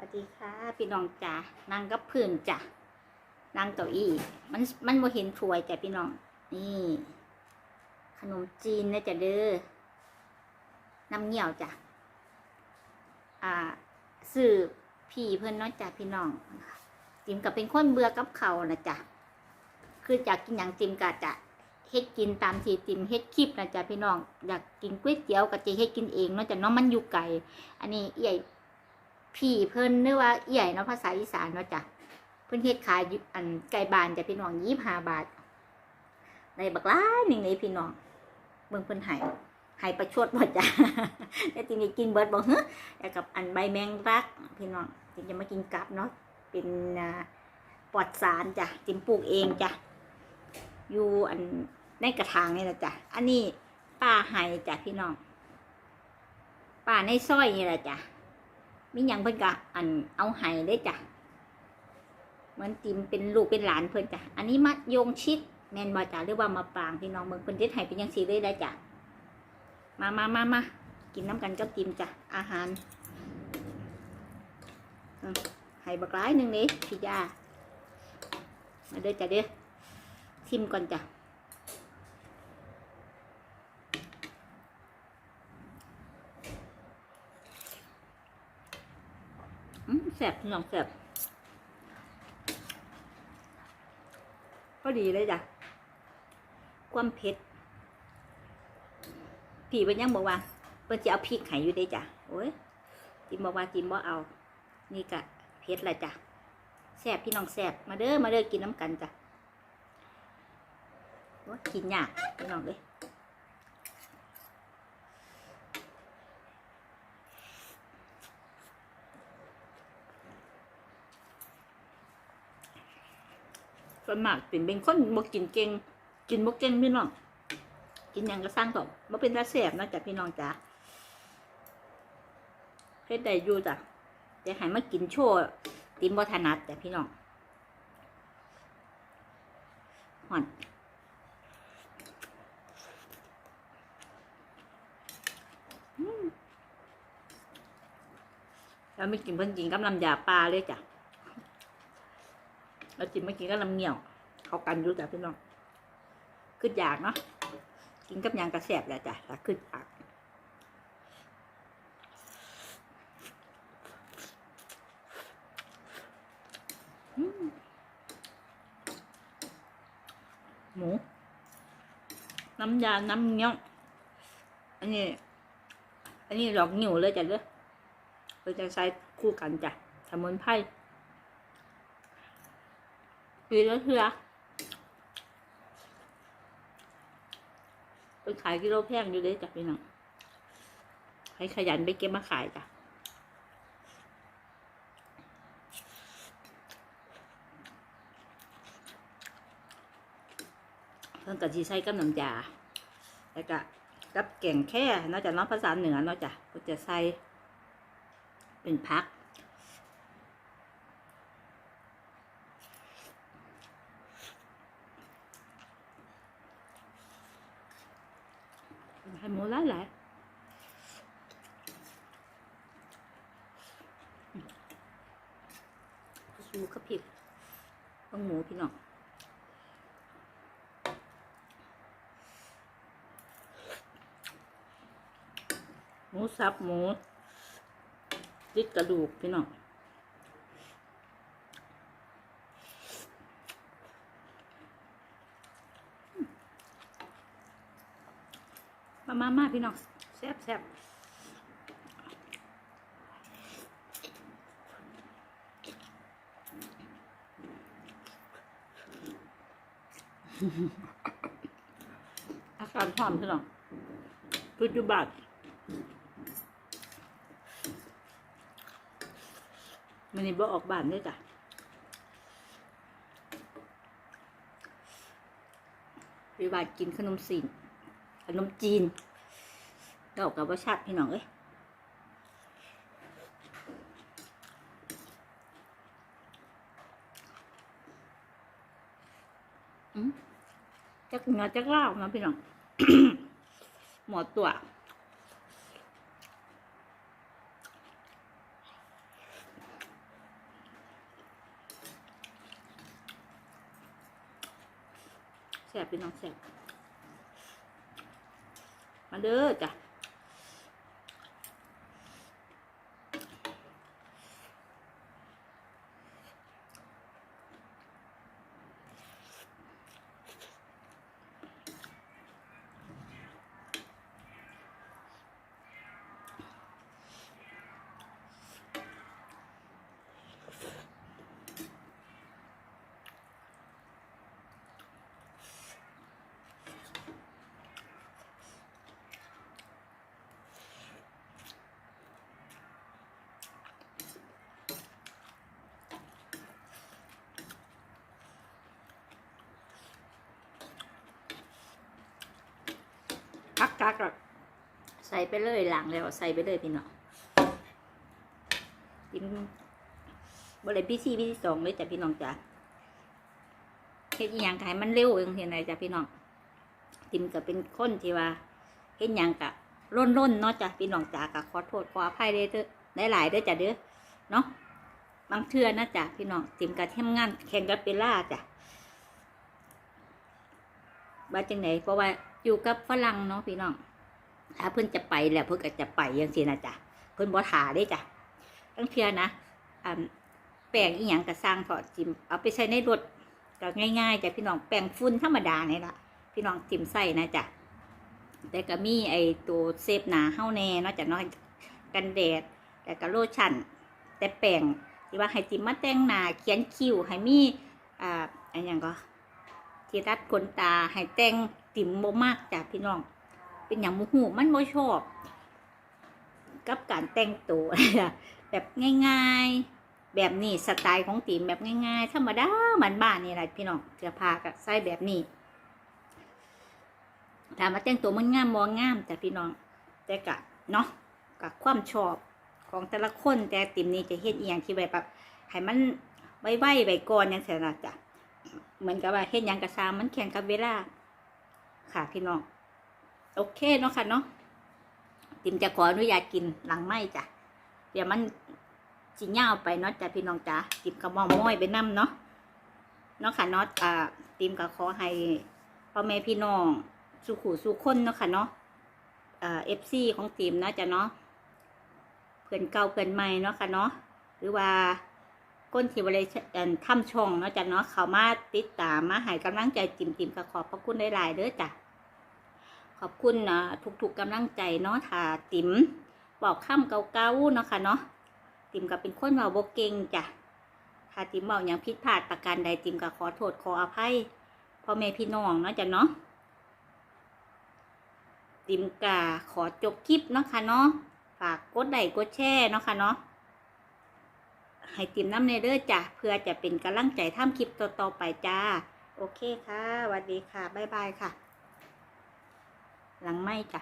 วัสดีค่ะพี่น้องจ๋านั่งกับพื้นจ้ะนั่งเก้าอี้มันมันบ่เห็นถ้วยจ้ะพี่น้อง นี่ ขนมจีนนะจ้ะเด้อน้ำเงี้ยวจ้ะอ่าซื้อพี่เพิ่อนเนาะจ้ะพี่น้องจิมกับเป็นคนเบื่อกับเขานะจ้ะคืออยากกินอย่างจิมกะจะเฮ็ดกินตามที่จิมเฮ็ดคลิปนะจ้ะพี่น้องอยากกินก๋วยเตี๋ยวก็จะเฮ็ดกินเองเนาะจ้ะเนาะมันอยู่ไกลอันนี้ใหญ่ พี่เพิ่นนึกว่าใหญ่เนาะภาษาอีสานเนาะจ้ะเพิ่นเฮ็ดขายอันไก่บานจ้ะพี่น้องยี่ห้าบาทในบักล้าหนึ่งเลยพี่น้องเบิ่งเพิ่นห้ให้ประชดบ่จ้ะแต่ทีนี้กินเบิร์ดบ่เฮ้แล้วกับอันใบแมงรักพี่น้องจิจะมากินกับเนาะเป็นปลอดสารจ้ะจิมปลูกเองจ้ะอยู่อันในกระถางนี่แหละจ้ะอันนี้ป้าให้จ้ะพี่น้องป้าในซอยนี่แหละจ้ะ มีหยังเพิ่นก็อันเอาไห้ได้จ้ะเหมือนติมเป็นลูกเป็นหลานเพิ่นจ้ะอันนี้มะยงชิดแมนบ่จ้ะหรือว่ามาปางพี่น้องเมืองเพิ่นเด็ดไห้เป็นยังสีเลยได้จ้ะมามามามากินน้ำกันก็ติมจ้ะอาหารไห้บักร้ายหนึ่งนี้พี่ยามาเด้อจ้ะเด้อชิมก่อนจ้ะ แสบพี่น้องแสบพอดีเลยจ้ะ ความเผ็ดผีเป็นยังบอกว่าเพิ่นจะเอาพริกไห้อยู่ได้จ้ะ โอ้ยจิมบอกว่าจิมบ่เอา นี่กะเผ็ดละจ้ะแสบพี่น้องแสบมาเด้อ มาเด้อกินน้ำกันจ้ะโอ้ยกินยากพี่น้องเลย ส่วนมากเป็นเป็นคนบ่กินเก่งกินบ่เก่งพี่น้อง กินยังก็สร้างต่อบ่เป็นตาแสบนะจ๊ะพี่น้องจ๋าเฮ็ดได้อยู่จ้ะแต่ให้มากินโชว์ติมบ่ถนัดจ้ะพี่น้องหอนแล้วไม่กินเพิ่นกินกับน้ำยาปลาเลยจ้ะ แล้วจิ้มไม่กินก็ลำเหนียว เขากันอยู่จ้ะพี่น้องขึ้นอยากเนาะกินกับยางกระแสบแหละจ้ะแต่ขึ้นอยากอืมหมู น้ำยา น้ำเงี้ยว อันนี้ อันนี้ดอกเหนียวเลยจ้ะเด้อเราจะใช้คู่กันจ้ะสมุนไพร ปีละเทือไปขายกิโลแพงอยู่เลยจ้ะพี่น้องให้ขยันไปเก็บมาขายจ้ะเพิ่นกับชีใช้กับน้ำยาแล้วก็กับแก่งแค่นอกจากน้องภาษาเหนือนอกจากก็จะใส่เป็นพัก ให้หมูหลายหลายสูกับผิดต้องหมูพี่น้องหมูสับหมูติดกระดูกพี่น้อง มามามาพี่น้องแซ่บแซ่บอาการพร้อมพี่น้องปัจจุบันมันนี่บ่ออกบ้านด้วยจ้ะวิวากินขนมสีนขนมจีน ก่ากับว่าชัดพี่น้องเอ้ยจักเงาจักเล่านะพี่น้องหมอตัวแสบพี่น้องแสบมาเด้อจ้ะ พักพักใส่ไปเลยหลังแล้วใส่ไปเลยพี่น้องกินบริเวณพี่ซีพี่สองเลยจ้ะพี่น้องจ้ะเฮ็ดอย่างไขมันเร็วเองเห็นไหมจ้ะพี่น้องติมก็เป็นคนที่ว่าเฮ็ดอย่างกะร่นร่นๆเนาะจ้ะพี่น้องจ้ะกะขอโทษขออภัยเด้อเด้อได้หลายๆเด้อจ้ะเด้อเนาะบางเทื่อนะจ้ะพี่น้องติมกะเทำงานแข่งกับเวลาจ้ะ ว่าจังไหนเพราะว่าอยู่กับฝรั่งเนาะพี่น้องถ้าเพิ่นจะไปแล้วเพิ่นก็จะไปยังสินะจ๊ะเพิ่นบ่ถาได้จ้ะตั้งเทื่อนะอ่าแป้งอีหยังก็สร้างพอจิ้มเอาไปใช้ในรถก็ง่ายๆจ้ะพี่น้องแป้งฝุ่นธรรมดานี่ล่ะพี่น้องจิ้มใส่นะจ๊ะแต่ก็มีไอตัวเซฟหนาเฮาแน่เนาะจ้ะเนาะกันแดดแต่ก็โลชั่นแต่แป้งที่ว่าให้จิ้มมาแต่งหนาเขียนคิ้วให้มีอ่าอันหยังก็ ที่รัดขนตาให้แต่งติ่มบ่มากจ้ะพี่น้อง เป็นอย่างมูหูมันบ่ชอบ กับการแต่งตัวแบบง่ายๆ แบบนี้สไตล์ของตีมแบบง่ายๆธรรมดามันบ้านนี่แหละพี่น้องเสื้อผ้ากับใส่แบบนี้ถามมาแต่งตัวมันงามมองงามแต่พี่น้องแต่กะเนาะกับความชอบของแต่ละคนแต่ติมนี้จะเฮ็ดเอียงที่แบบให้มันไว้ไว้ไว้ก่อนย่างเสียนะจ้ะ เหมือนกับว่าเฮ็ดยังกระซามมันแข่งกับเวลาค่ะพี่น้องโอเคเนาะค่ะเนาะติมจะขออนุญาตกินหลังไม่จ้ะเดี๋ยวมันจิเง่าไปเนาะจ้ะพี่น้องจ้ะติมกระมอม้อยไปน้ำเนาะเนาะค่ะเนาะอ่าติมก็ขอให้พ่อแม่พี่น้องสุขุสุขคนเนาะค่ะเนาะเอฟซีของติมเนาะจ้ะเนาะเพื่อนเก่าเพื่อนใหม่เนาะค่ะเนาะหรือว่า ก้นที่บริษัททำช่องเนาะจ้ะเนาะเขามาติดตามมาให้กำลังใจติมติมก็ขอบพระคุณหลายๆเด้อจ้ะขอบคุณนะทุกๆกำลังใจเนาะถ้าติ๋มบอกข้ามเก่าๆเนาะค่ะเนาะติ๋มก็เป็นคนเว่าบเก่งจ้ะถ้าติ๋มบอกอย่างผิดพลาดประการใดติ๋มก็ขอโทษขออภัยพ่อแม่พี่น้องเนาะจ้ะเนาะติ๋มกาขอจบคลิปเนาะค่ะเนาะฝากกดไลค์กดแชร์เนาะค่ะเนาะ ให้ติมน้ำในเด้อจ้ะเพื่อจะเป็นกำลังใจทำคลิปต่อๆไปจ้า โอเคค่ะสวัสดีค่ะ บ๊ายบายค่ะ หลังไม่จ้ะ